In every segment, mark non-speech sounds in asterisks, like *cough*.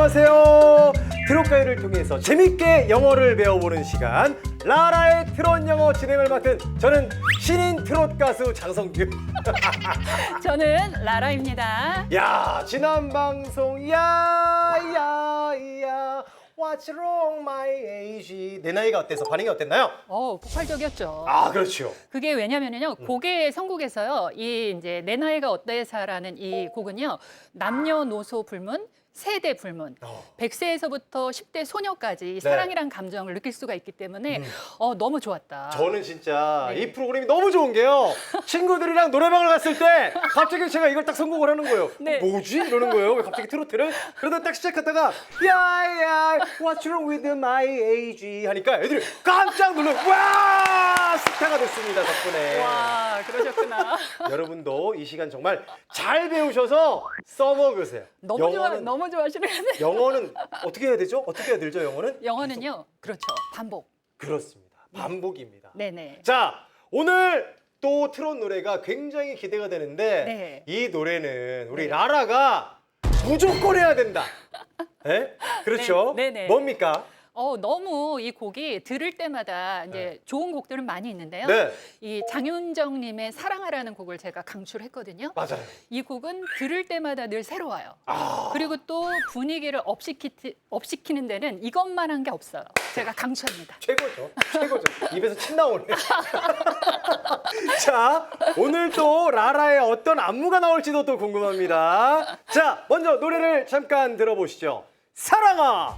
안녕하세요. 트롯가요를 통해서 재밌게 영어를 배워보는 시간 라라의 트롯 영어 진행을 맡은 저는 신인 트롯 가수 장성규. *laughs* 저는 라라입니다. 야 지난 방송 야야야 What's wrong my age 내 나이가 어때서 반응이 어땠나요? 어, 폭발적이었죠. 아 그렇죠. 그게 왜냐면요, 곡의 선곡에서요, 이 이제 내 나이가 어때서라는 이 곡은요, 남녀노소 불문, 세대 불문, 어. 100세에서부터 10대 소녀까지 네. 음. 사랑이란 감정을 느낄 수가 있기 때문에 어, 너무 좋았다. 저는 진짜 네. 이 프로그램이 너무 좋은 게요. 친구들이랑 노래방을 갔을 때 갑자기 제가 이걸 딱 선곡을 하는 거예요. *laughs* 네. 뭐지? 이러는 거예요. 왜 갑자기 트로트를? 그러다 딱 시작하다가 야야 What's wrong with my age 하니까 애들이 깜짝 놀라 와 스타가 됐습니다 덕분에. 와, 그러셨구나. *laughs* 여러분도 이 시간 정말 잘 배우셔서 써먹으세요. 너무 좋아, 영어는, 너무 좋아하시네요. 영어는 어떻게 해야 되죠? 어떻게 해야 되죠? 영어는? 영어는요, 그렇죠. 반복. 그렇습니다. 반복입니다. 네네. 자, 오늘 또 트롯 노래가 굉장히 기대가 되는데 네. 이 노래는 우리 네. 라라가 무조건 해야 된다. 예? 그렇죠? 네, 네, 네. 뭡니까? 어, 너무 이 곡이 들을 때마다 이제 좋은 곡들은 많이 있는데요. 네, 이 장윤정 님의 사랑하라는 곡을 제가 강추했거든요. 맞아요. 이 곡은 들을 때마다 늘 새로워요. 아, 그리고 또 분위기를 업시키, 업시키는 데는 이것만 한 게 없어요. 제가 강추합니다. 최고죠. 최고죠. 입에서 침 나오네. *laughs* 자, 오늘 또 라라의 어떤 안무가 나올지도 또 궁금합니다. 자, 먼저 노래를 잠깐 들어보시죠. 사랑아!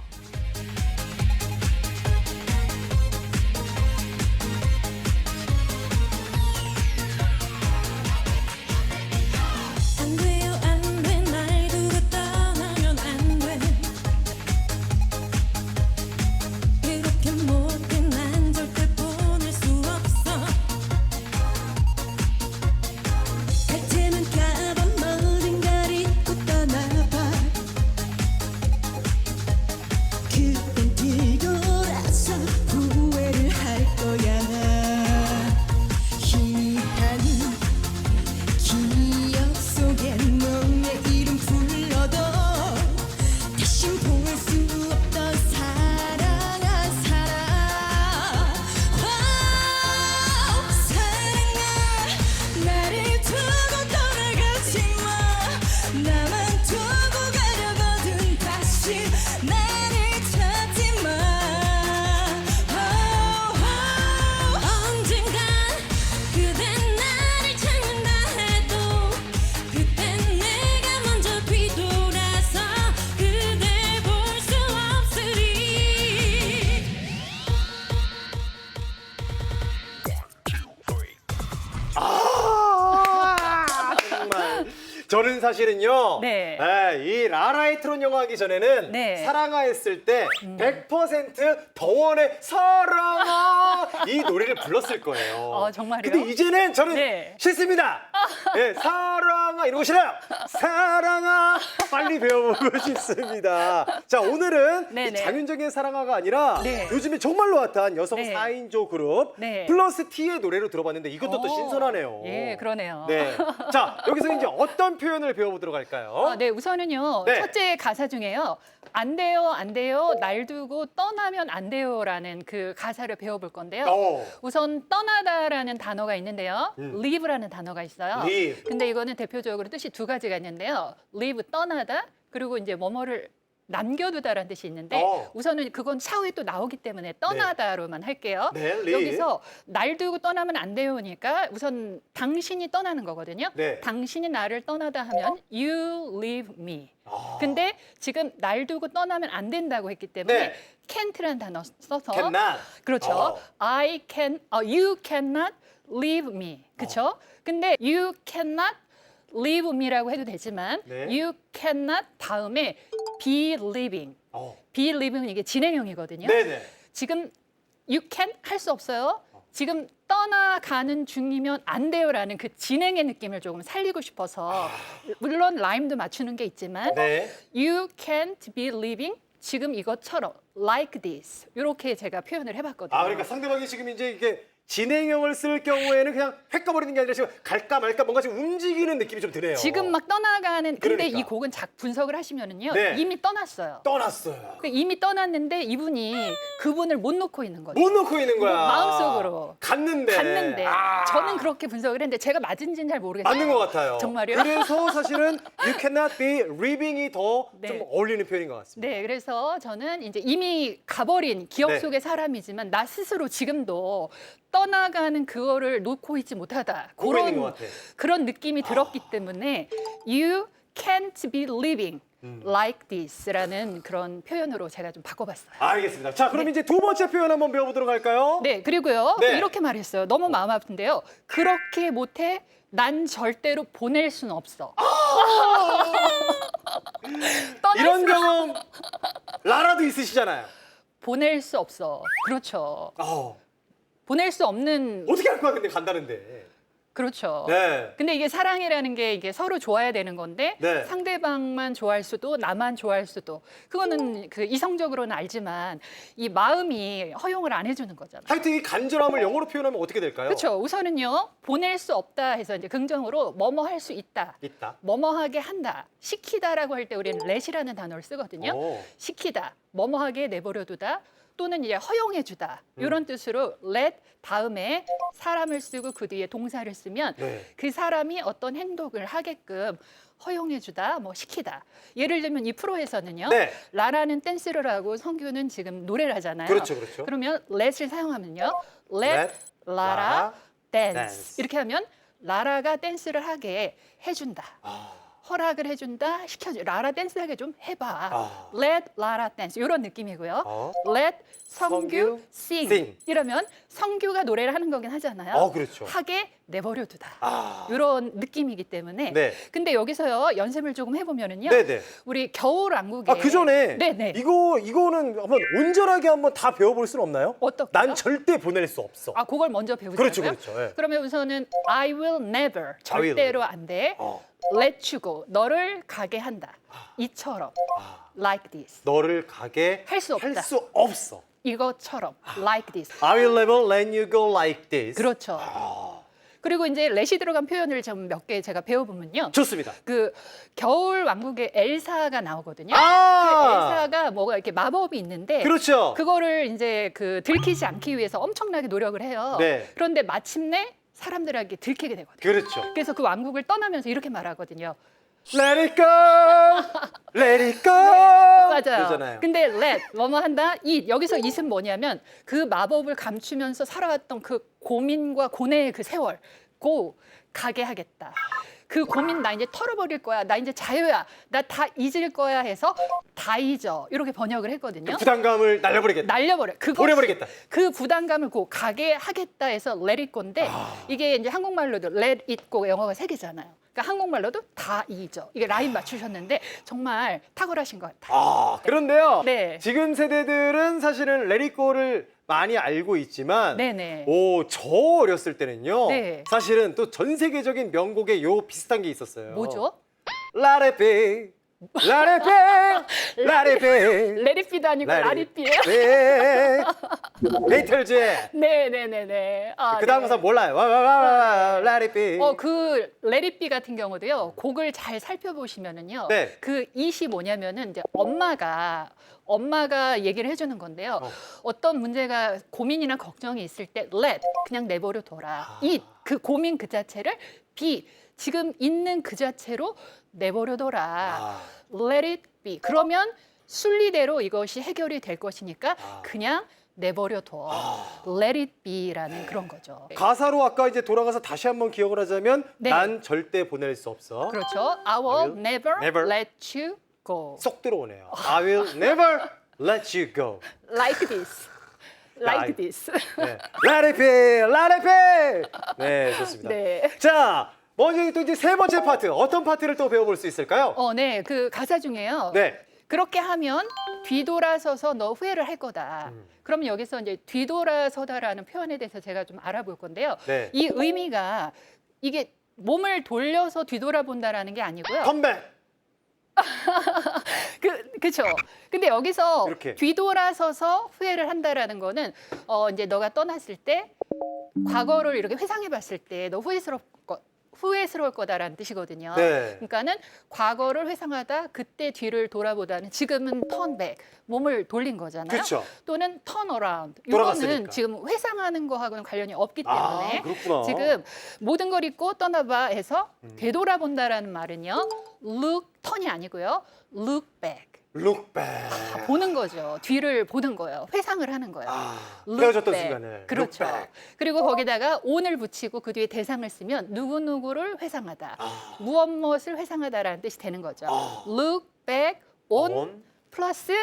사실은요. 네. 예, 이 라라의 트롯 영화 하기 전에는 네. 사랑아 했을 때 100% 덩원의 사랑아 이 노래를 불렀을 거예요. 어, 정말요? 근데 이제는 저는 네. 싫습니다. *laughs* 예, 사랑아 이러고 싫어요. 사랑아 빨리 배워보고 *laughs* 싶습니다. 자 오늘은 이 네네. 장윤정의 사랑아가 아니라 네. 요즘에 정말로 핫한 여성 네. 4인조 그룹 네. 플러스 T의 노래로 들어봤는데 이것도 또 오, 신선하네요. 예, 그러네요. 네. 자, 여기서 이제 *laughs* 어떤 표현을 배워보도록 할까요? 아, 네, 우선은요. 네. 첫째 가사 중에요. 안 돼요, 안 돼요. 날 두고 떠나면 안 돼요라는 그 가사를 배워볼 건데요. 어. 우선 떠나다라는 단어가 있는데요. 음. leave라는 단어가 있어요. leave. 근데 이거는 대표적으로 뜻이 두 가지가 있는데요. leave 떠나다 그리고 이제 뭐뭐를 남겨두다라는 뜻이 있는데 어. 우선은 그건 차후에 또 나오기 때문에 떠나다로만 할게요. 네. 여기서 날 두고 떠나면 안 돼요니까 우선 당신이 떠나는 거거든요. 네. 당신이 나를 떠나다 하면 you leave me. 아. 근데 지금 날 두고 떠나면 안 된다고 했기 때문에 네. can't라는 단어 써서 cannot. 그렇죠. 어. I can, 어, you cannot leave me. 그렇죠? 어. 근데 you cannot leave me라고 해도 되지만 네. you cannot 다음에 be living. 어. be living은 이게 진행형이거든요. 네네. 지금 you can 할 수 없어요. 지금 떠나가는 중이면 안 돼요라는 그 진행의 느낌을 조금 살리고 싶어서 물론 라임도 맞추는 게 있지만 아. 네. you can't be living 지금 이것처럼 like this 이렇게 제가 표현을 해봤거든요. 아, 그러니까 상대방이 지금 이제 이게 진행형을 쓸 경우에는 그냥 획 가버리는 게 아니라 지금 갈까 말까 뭔가 지금 움직이는 느낌이 좀 드네요. 지금 막 떠나가는 근데 그러니까. 이 곡은 작 분석을 하시면은요 네. 이미 떠났어요. 떠났어요. 그 이미 떠났는데 이분이 그분을 못 놓고 있는 거죠. 못 놓고 있는 거야. 마음속으로. 갔는데. 갔는데 아. 저는 그렇게 분석을 했는데 제가 맞은지는 잘 모르겠어요. 맞는 것 같아요. 정말요? 그래서 *laughs* 사실은 you cannot be living이 더 좀 네. 어울리는 표현인 것 같습니다. 네, 그래서 저는 이제 이미 가버린 기억 네. 속의 사람이지만 나 스스로 지금도 떠나가는 그거를 놓고 있지 못하다. 그거 있는 것 같아. 그런 느낌이 들었기 때문에 you can't be living 음. like this라는 그런 표현으로 제가 좀 바꿔봤어요. 알겠습니다. 자, 그럼 이제 두 번째 표현 한번 배워보도록 할까요? 네, 그리고요 네. 이렇게 말했어요. 너무 마음 아픈데요. 그렇게 못해 난 절대로 보낼 수는 없어. *laughs* 떠날 이런 수, 경험 라라도 있으시잖아요. 보낼 수 없어. 그렇죠. 어, 보낼 수 없는 어떻게 할 거야 근데 간다는데. 그렇죠. 네. 근데 이게 사랑이라는 게 이게 서로 좋아야 되는 건데 네. 상대방만 좋아할 수도 나만 좋아할 수도 그거는 그 이성적으로는 알지만 이 마음이 허용을 안 해주는 거잖아요. 하여튼 이 간절함을 영어로 표현하면 어떻게 될까요? 그렇죠. 우선은요 보낼 수 없다 해서 이제 긍정으로 뭐뭐 할 수 있다. 있다. 뭐뭐 하게 한다. 시키다라고 할 때 우리는 let이라는 단어를 쓰거든요. 오. 시키다, 뭐뭐 하게 내버려두다, 또는 이제 허용해주다 음. 이런 뜻으로 let 다음에 사람을 쓰고 그 뒤에 동사를 쓰면 네. 그 사람이 어떤 행동을 하게끔 허용해주다, 뭐 시키다. 예를 들면 이 프로에서는요. 네. 라라는 댄스를 하고 성규는 지금 노래를 하잖아요. 그렇죠, 그렇죠. 그러면 let을 사용하면요. let, Let 라라 dance. dance. 이렇게 하면 라라가 댄스를 하게 해준다. 아, 허락을 해준다, 시켜줘. 라라 댄스하게 좀 해봐. 아. Let 라라 댄스 이런 느낌이고요. 어. Let 성규 성규 sing. sing. 이러면 성규가 노래를 하는 거긴 하잖아요. 어, 그렇죠. 하게 내버려 두다. 아. 이런 느낌이기 때문에. 네. 근데 여기서요 연습을 조금 해보면은요. 네네. 우리 겨울 왕국에. 아, 그 전에 네네. 이거 이거는 한번 온전하게 한번 다 배워볼 수는 없나요? 어떻게요? 난 절대 보낼 수 없어. 아, 그걸 먼저 배우자고요. 그렇죠, 그렇죠. 예. 그러면 우선은 I will never 절대로 안 돼. 어. Let you go. 너를 가게 한다. 이처럼. 아. Like this. 너를 가게 할수 없다. 할 수 없어. 이것처럼. Like this. I will never let you go like this. 그렇죠. 아, 그리고 이제 let이 들어간 표현을 좀 몇 개 제가 배워보면요. 좋습니다. 그 겨울 왕국에 엘사가 나오거든요. 아! 그 엘사가 뭐가 이렇게 마법이 있는데 그렇죠. 그거를 이제 그 들키지 않기 위해서 엄청나게 노력을 해요. 네. 그런데 마침내 사람들에게 들키게 되거든요. 그렇죠. 그래서 그 왕국을 떠나면서 이렇게 말하거든요. Let it go, let it go. 맞아요. 그러잖아요. 근데 let 뭐뭐 한다 이 여기서 it은 뭐냐면 그 마법을 감추면서 살아왔던 그 고민과 고뇌의 그 세월 고 가게 하겠다. 그 고민 나 이제 털어버릴 거야. 나 이제 자유야. 나 다 잊을 거야 해서 다 잊어. 이렇게 번역을 했거든요. 부담감을 날려버리겠다. 날려버려. 그거 보내버리겠다. 그 부담감을 고 가게 하겠다 해서 let it go인데 아. 이게 이제 한국말로도 let it go 영어가 세 개잖아요. 그러니까 한국말로도 다 잊어. 이게 라인 맞추셨는데 정말 탁월하신 것 같아요. 아, 그런데요. 네. 지금 세대들은 사실은 레리코를 많이 알고 있지만 네네. 오, 저 어렸을 때는요. 네. 사실은 또 전 세계적인 명곡에 요 비슷한 게 있었어요. 뭐죠? 라레비 라레비 *laughs* 라레비 레리피도 아니고 라리피예요. 네. *laughs* 베이틀즈의 네네네네. 아, 그 다음 네. 가사 몰라요. 와와와 라레비. 어, 그 레리피 같은 경우도요. 곡을 잘 살펴보시면은요. 네. 그 이시 뭐냐면은 이제 엄마가 엄마가 얘기를 해주는 건데요. 어. 어. 떤 문제가 고민이나 걱정이 있을 때 let 그냥 내버려 둬라. 아. it 그 고민 그 자체를 be 지금 있는 그 자체로 내버려 둬라. 아. Let it be. 그러면 순리대로 이것이 해결이 될 것이니까 아. 그냥 내버려 둬. let it be라는 그런 거죠. 가사로 아까 이제 돌아가서 다시 한번 기억을 하자면 네. 난 절대 보낼 수 없어. 그렇죠. I will never, never let you go 쏙 들어오네요. I will never let you go. like this. like 야, this. 네. Let it be, let it be. 네, 좋습니다. 네. 자, 먼저 또 이제 세 번째 파트 어떤 파트를 또 배워볼 수 있을까요? 어, 네. 그 가사 중에요. 네. 그렇게 하면 뒤돌아서서 너 후회를 할 거다. 음. 그럼 여기서 이제 뒤돌아서다라는 표현에 대해서 제가 좀 알아볼 건데요. 네. 이 의미가 이게 몸을 돌려서 뒤돌아본다라는 게 아니고요. 컴백. *laughs* 그 그렇죠. 근데 여기서 이렇게. 뒤돌아서서 후회를 한다라는 거는 어 이제 너가 떠났을 때 과거를 이렇게 회상해 봤을 때 너 후회스럽 거, 후회스러울 거다라는 뜻이거든요. 네. 그러니까는 과거를 회상하다 그때 뒤를 돌아보다는 지금은 턴백 몸을 돌린 거잖아요. 그렇죠. 또는 턴 어라운드. 돌아갔으니까. 이거는 지금 회상하는 거하고는 관련이 없기 아, 때문에 그렇구나. 지금 모든 걸 잊고 떠나봐에서 음. 되돌아본다라는 말은요. look 턴이 아니고요. look back. look back. 보는 거죠. 뒤를 보는 거예요. 회상을 하는 거예요. 아, look 헤어졌던. 순간에. 그렇죠. back. 그리고 거기다가 on을 붙이고 그 뒤에 대상을 쓰면 누구 누구를 회상하다. 아, 무엇 무엇을 회상하다라는 뜻이 되는 거죠. 아. look back on, on 플러스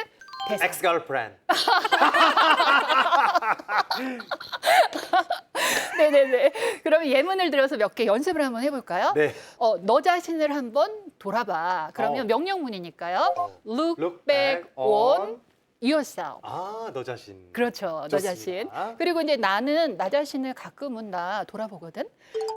ex girlfriend. *laughs* 네네네. 그러면 예문을 들어서 몇 개 연습을 한번 해볼까요? 네. 어, 너 자신을 한번 돌아봐. 그러면 어. 명령문이니까요. 어. Look, Look back, back on, on yourself. 아, 너 자신. 그렇죠. 너 자신. 좋습니다. 그리고 이제 나는 나 자신을 가끔은 나 돌아보거든.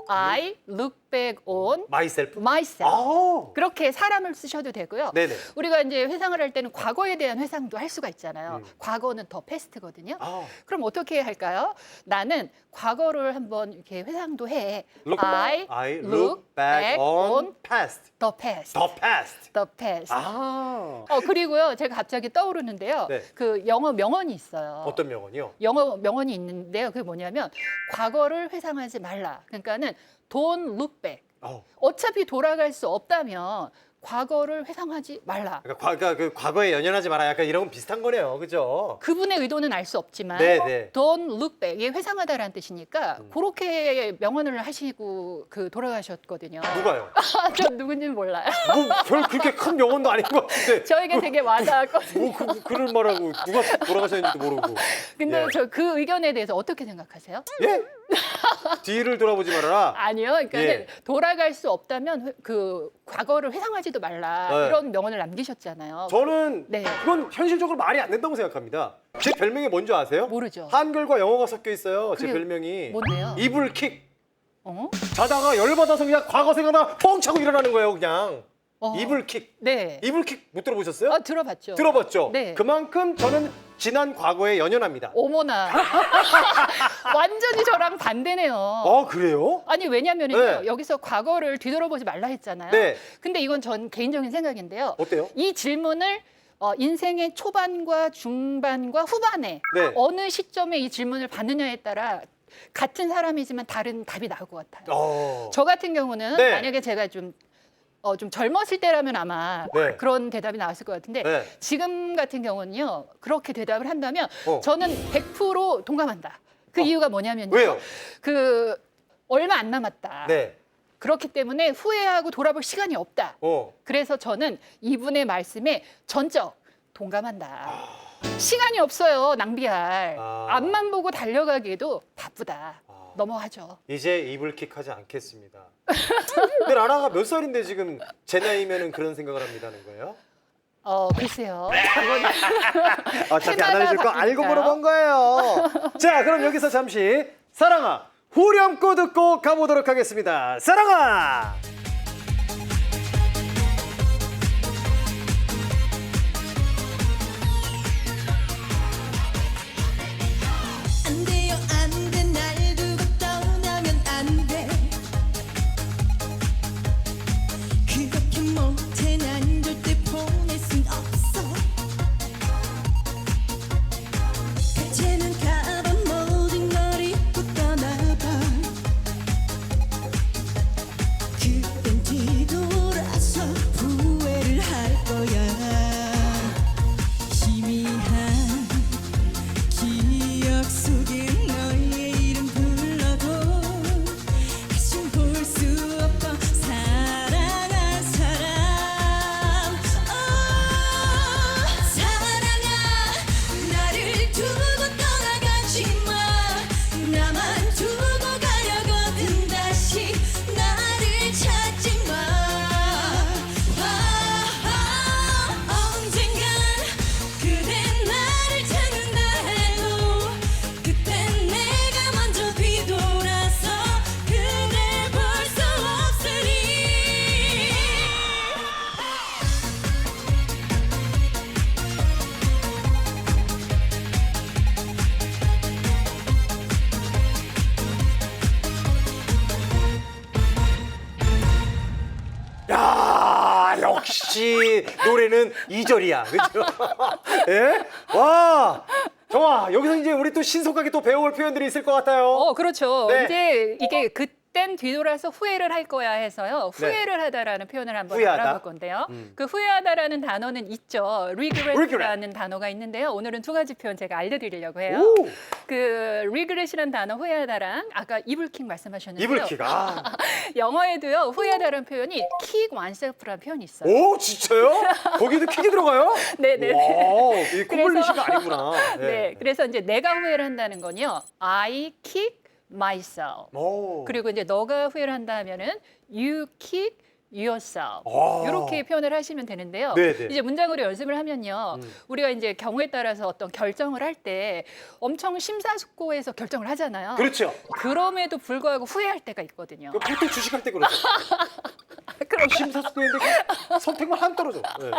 I look back on myself. myself. 아. 그렇게 사람을 쓰셔도 되고요. 네네. 우리가 이제 회상을 할 때는 과거에 대한 회상도 할 수가 있잖아요. 음. 과거는 더 패스트거든요. 아. 그럼 어떻게 할까요? 나는 과거를 한번 이렇게 회상도 해. Look I, I look back, back on, on past. the past. The past. The past. 아. 어 그리고요 제가 갑자기 떠오르는데요. 네. 그 영어 명언이 있어요. 어떤 명언이요? 영어 명언이 있는데요. 그게 뭐냐면 과거를 회상하지 말라. 그러니까 는 don't look back. 어. 어차피 돌아갈 수 없다면 과거를 회상하지 말라. 그러니까, 과, 그러니까 그 과거에 연연하지 마라. 약간 이런 건 비슷한 거네요. 그죠? 그분의 의도는 알 수 없지만 네, 네. don't look back 이게 회상하다라는 뜻이니까 음. 그렇게 명언을 하시고 그 돌아가셨거든요. 누가요? *laughs* 아, 저 누군지는 몰라요. 뭐별 그렇게 큰 명언도 아닌 것 같은데. 저에게 되게 와닿았거든요. 뭐 그, 그럴 말하고 누가 돌아가셨는지도 모르고. 근데 예. 저그 의견에 대해서 어떻게 생각하세요? 예? 뒤를 돌아보지 말아라. 아니요. 그러니까 예. 돌아갈 수 없다면 회- 그 과거를 회상하지도 말라 네. 이런 명언을 남기셨잖아요. 저는 네. 그건 현실적으로 말이 안 된다고 생각합니다. 제 별명이 뭔지 아세요? 모르죠. 한글과 영어가 섞여 있어요. 제 별명이. 뭔데요? 이불킥. 어? 자다가 열받아서 그냥 과거 생각나 뻥 차고 일어나는 거예요, 그냥. 어. 이불킥. 네. 이불킥 못 들어보셨어요? 어, 들어봤죠. 들어봤죠? 네. 그만큼 저는 지난 과거에 연연합니다. 어머나. *laughs* 완전히 저랑 반대네요. 어, 그래요? 아니 왜냐면은요 네. 여기서 과거를 뒤돌아보지 말라 했잖아요. 네. 근데 이건 전 개인적인 생각인데요. 어때요? 이 질문을 어, 인생의 초반과 중반과 후반에 네. 어느 시점에 이 질문을 받느냐에 따라 같은 사람이지만 다른 답이 나올 것 같아요. 어. 저 같은 경우는 네. 만약에 제가 좀 어, 좀 젊었을 때라면 아마 네. 그런 대답이 나왔을 것 같은데 네. 지금 같은 경우는요 그렇게 대답을 한다면 어. 저는 100% 동감한다. 그 어. 이유가 뭐냐면요. 왜요? 그 얼마 안 남았다. 네. 그렇기 때문에 후회하고 돌아볼 시간이 없다. 어. 그래서 저는 이분의 말씀에 전적 동감한다. 시간이 없어요. 낭비할. 아. 앞만 보고 달려가기에도 바쁘다. 아. 넘어가죠. 이제 이불킥 하지 않겠습니다. *laughs* 근데 라라가 몇 살인데 지금 제 나이면은 그런 생각을 합니다는 거예요? 어 글쎄요. *laughs* 어차피 안 알려줄 거 바뀌니까요. 알고 물어본 거예요. 자, 그럼 여기서 잠시 사랑아 후렴구 듣고 가보도록 하겠습니다. 사랑아. 노래는 이절이야 그죠? *laughs* 예? 와, 좋아. 여기서 이제 우리 또 신속하게 또 배워볼 표현들이 있을 것 같아요. 어, 그렇죠. 네. 이제 이게 그 땐 뒤돌아서 후회를 할 거야 해서요. 네. 후회를 하다라는 표현을 한번 후회하다? 알아볼 건데요. 음. 그 후회하다라는 단어는 있죠. regret라는 regret. 단어가 있는데요. 오늘은 두 가지 표현 제가 알려드리려고 해요. 오, 그 regret이라는 단어 후회하다랑 아까 이불킥 말씀하셨는데요. 이불킥. 아. *laughs* 영어에도요 후회하다라는 표현이 kick oneself라는 표현이 있어요. 오, 진짜요? 거기도 킥이 들어가요? *laughs* 네네. 와, 이 *laughs* 그래서- 코블리시가 아니구나. 네, 그래서 이제 내가 후회를 한다는 건요. I kick myself. 오. 그리고 이제 너가 후회를 한다면은 you kick yourself. 아. 이렇게 표현을 하시면 되는데요. 네네. 이제 문장으로 연습을 하면요. 음. 우리가 이제 경우에 따라서 어떤 결정을 할 때 엄청 심사숙고해서 결정을 하잖아요. 그렇죠. 그럼에도 불구하고 후회할 때가 있거든요. 그 보통 주식할 때 그러죠. *laughs* 그럼 심사숙고했는데 선택만 한 떨어져. 네.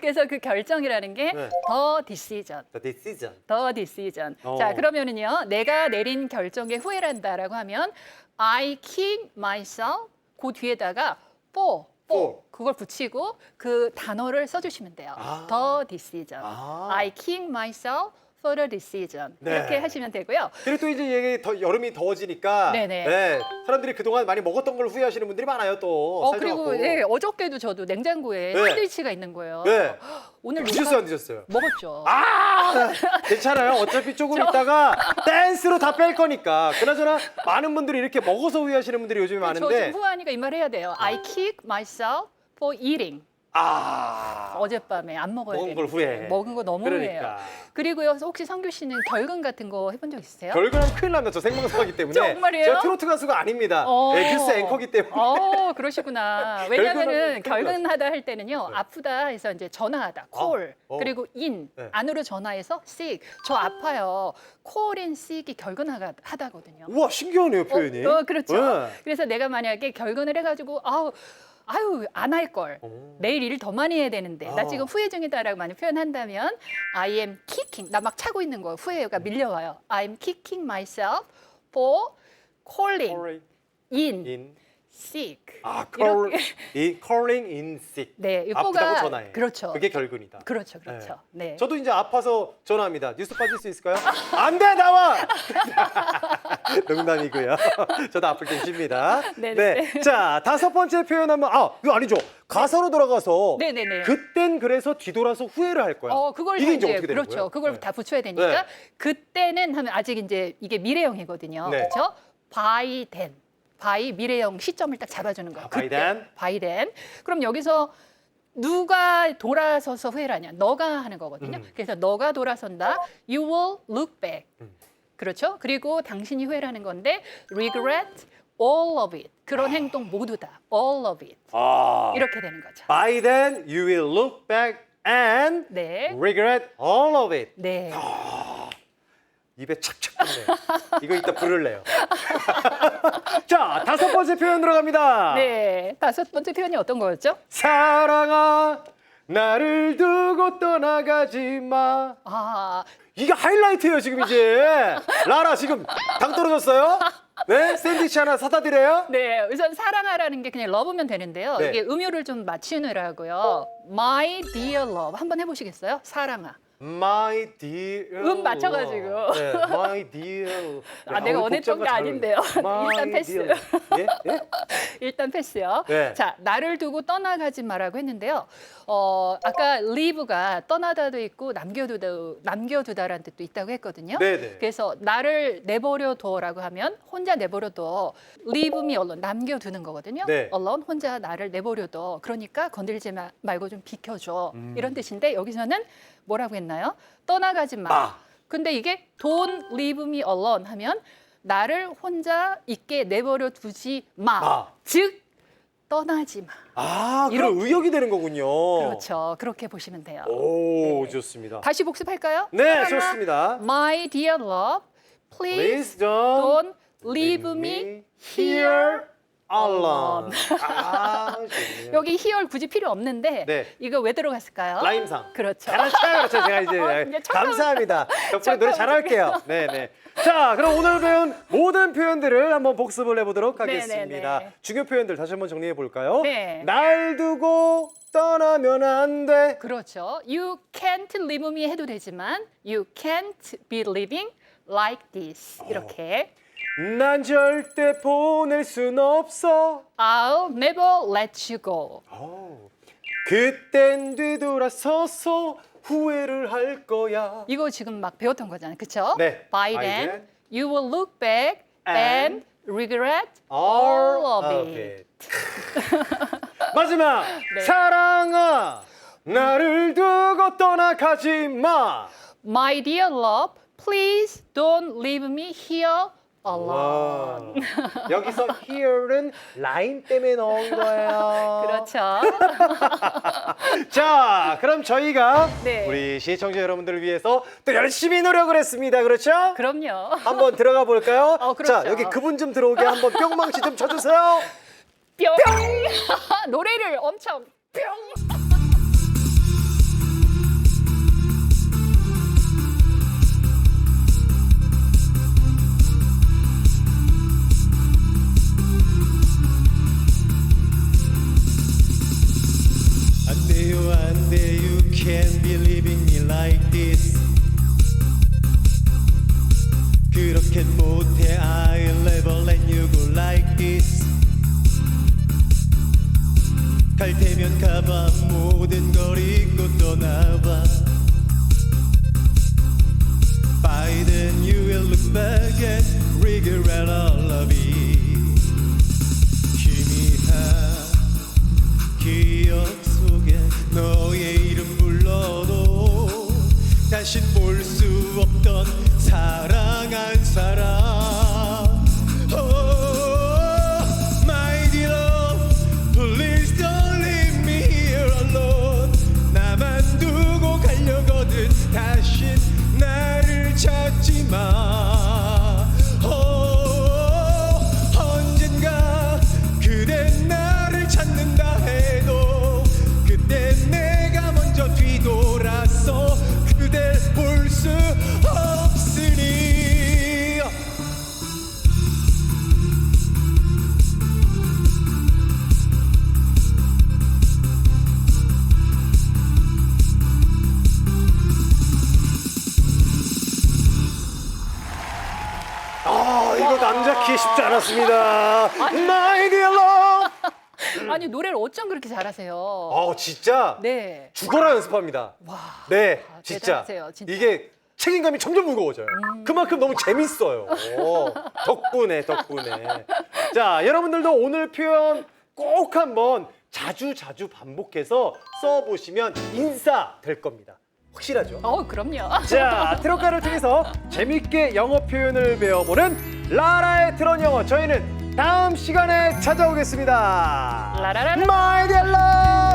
그래서 그 결정이라는 게 네. the decision. The decision. the decision. 어. 자, 그러면은요. 내가 내린 결정에 후회를 한다라고 하면 I kick myself 그 뒤에다가 for for. 그걸 붙이고 그 단어를 써 주시면 돼요. 아. the decision. 아. I kick myself for the decision. 네. 이렇게 하시면 되고요. 그리고 또 이제 이게 더 여름이 더워지니까 네네. 네, 사람들이 그동안 많이 먹었던 걸 후회하시는 분들이 많아요 또. 어, 살쪄갖고. 그리고 네, 어저께도 저도 냉장고에 네. 샌드위치가 있는 거예요. 네. 오늘 드셨어요 안 드셨어요? 먹었죠. 아 괜찮아요. 어차피 조금 있다가 댄스로 다 뺄 거니까. 그나저나 많은 분들이 이렇게 먹어서 후회하시는 분들이 요즘에 저 많은데. 지금 후하니까 이말 해야 돼요. I kick myself for eating. 아 어젯밤에 안 먹어야 먹은 돼. 걸 후회해. 먹은 거 너무 후회해요. 그러니까 그리고요, 혹시 성규 씨는 결근 같은 거 해본 적 있으세요? 결과는 큰일 납니다. 저 생방송하기 때문에. 정말이에요? 제가 트로트 가수가 아닙니다. 어. 네, 뉴스 앵커기 때문에. 어, 그러시구나. *laughs* 왜냐면은 큰일 결근하다 할 때는요, 네. 아프다 해서 이제 전화하다, 콜. 어. 그리고 인, 네. 안으로 전화해서 sick. 저 아파요. 콜 인 sick이 결근하다거든요. 우와 신기하네요 표현이. 어, 어, 그렇죠. 네. 그래서 내가 만약에 결근을 해가지고 아우 아유 안 할 걸. 오. 내일 일을 더 많이 해야 되는데 나 아. 지금 후회 중이다라고 많이 표현한다면 I am kicking 나 막 차고 있는 거 후회가 밀려와요. I am kicking myself for calling Calling in in sick. 아 call 이렇게 *laughs* 이 calling in sick. 네, 이 아프다고 전화해. 그렇죠. 그게 결근이다. 그렇죠, 그렇죠. 네. 저도 이제 아파서 전화합니다. 뉴스 빠질 수 있을까요? *laughs* 안 돼 나와. *laughs* 농담이고요. 저도 아플 땐 쉽니다. 네네. 자 다섯 번째 표현 한번 아 이거 아니죠. 가사로 돌아가서 네네네. 그땐 그래서 뒤돌아서 후회를 할 거야. 어, 그걸 이게 다 이제 이제 어떻게 되는 그렇죠. 거예요? 그걸 네. 다 붙여야 되니까 네. 그때는 하면 아직 이제 이게 미래형이거든요. 네. 그렇죠? by then. By 미래형 시점을 딱 잡아주는 거예요. 아, by then. by then. 그럼 여기서 누가 돌아서서 후회를 하냐? 너가 하는 거거든요. 음. 그래서 너가 돌아선다. You will look back. 음. 그렇죠? 그리고 당신이 후회를 하는 건데 regret all of it. 그런 행동 모두 다 all of it. 아. 이렇게 되는 거죠. By then you will look back and 네. regret all of it. 네. 입에 착착 붙네. 이거 이따 부를래요. *laughs* 자, 다섯 번째 표현 들어갑니다. 네. 다섯 번째 표현이 어떤 거였죠? 사랑아, 나를 두고 떠나가지 마. 아, 이게 하이라이트예요, 지금 이제. *laughs* 라라 지금 당 떨어졌어요? 네? 샌드위치 하나 사다 드려요? 네. 우선 사랑하라는 게 그냥 러브면 되는데요. 네. 이게 음유를 좀 맞추느라고요. My dear love 한번 해보시겠어요? 사랑아. My dear. 음 맞춰가지고. 네, my dear. 아, 내가 오늘 원했던 복잡한 게잘 아닌데요. *laughs* 일단 패스. dear. 예? 예? *laughs* 일단 패스요. 네. 자, 나를 두고 떠나가지 마라고 했는데요. 어, 아까 leave가 떠나다도 있고 남겨두다, 남겨두다라는 뜻도 있다고 했거든요. 네네. 그래서 나를 내버려 둬라고 하면 혼자 내버려 둬. leave me alone 남겨두는 거거든요. 네. alone 혼자 나를 내버려 둬. 그러니까 건들지 마- 말고 좀 비켜줘. 음. 이런 뜻인데 여기서는 뭐라고 했나요? 떠나가지 마. 마. 근데 이게 don't leave me alone 하면 나를 혼자 있게 내버려 두지 마. 마. 즉 떠나지 마. 아, 이렇게. 의역이 되는 거군요. 그렇죠. 그렇게 보시면 돼요. 오, 네. 좋습니다. 다시 복습할까요? 네, 좋습니다. My dear love, please, Please don't don't leave me here alone. 아, 좋네요. 여기 here 굳이 필요 없는데 네. 이거 왜 들어갔을까요? 라임상. 그렇죠. 그렇죠, 그렇죠. 제가 *laughs* 이제 어, 이제 첫 감사합니다. 덕분에 노래 첫 잘할게요. 네, 네. 자, 그럼 오늘 배운 모든 표현들을 한번 복습을 해보도록 네, 네, 하겠습니다. 네. 중요 표현들 다시 한번 정리해 볼까요? 네. 날 두고 떠나면 안 돼. 그렇죠. You can't leave me 해도 되지만 you can't be living like this. 이렇게 난 절대 보낼 순 없어. I'll never let you go. 오, 그땐 뒤돌아서서 후회를 할 거야. 이거 지금 막 배웠던 거잖아요. 그렇죠? 네. By By then then you will look back and and regret All of it. 마지막 네. 사랑아 나를 두고 떠나가지 마. My dear love, please don't leave me here alone. 와. *laughs* 여기서 here는 라임 때문에 넣은 거예요. *laughs* 그렇죠. *laughs* 자, 그럼 저희가 네. 우리 시청자 여러분들을 위해서 또 열심히 노력을 했습니다. 그렇죠? 그럼요. 한번 들어가 볼까요? 어, 그렇죠. 자, 여기 그분 좀 들어오게 한번 뿅망치 좀 쳐주세요. 뿅! 노래를 엄청 뿅! can't be leaving me like this 그렇게 못해 I'll never let you go like this 갈 테면 가봐 모든 걸 잊고 떠나봐 By then you will look back and regret all of it 희미한 기억 속에 너의 이름 불러도 다시 볼수 없던 사랑한 사람 이거 남자 키 쉽지 않았습니다. My dear love. 아니 노래를 어쩜 그렇게 잘하세요? 어, 진짜 네. 죽어라 연습합니다. 와. 네, 아, 진짜. 대단하세요, 진짜. 음. 이게 책임감이 점점 무거워져요. 그만큼 너무 재밌어요. 오, 덕분에, 덕분에. 자, 여러분들도 오늘 표현 꼭 한번 자주 자주 반복해서 써보시면 인싸 될 겁니다. 확실하죠? 어, 그럼요. 자, *laughs* 트롯가를 통해서 재밌게 영어 표현을 배워보는 라라의 트롯 영어. 저희는 다음 시간에 찾아오겠습니다. 라라라라. My dear love!